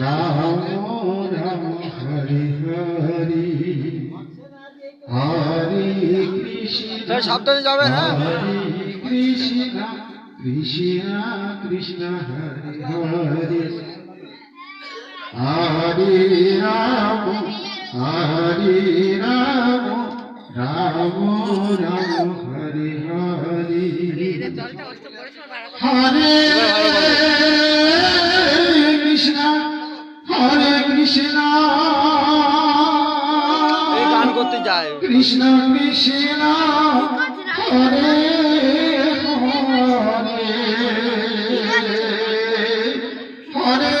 রাম রাম হরে হরে হরে। কৃষ্ণ সাবধানে যাবে হ্যাঁ? হরে কৃষ্ণ কৃষ্ণ কৃষ্ণ হরে হরে হরে রাম হরে রাম রাম রাম হরে হরে হরে। কৃষ্ণ কৃষ্ণ হরে হরে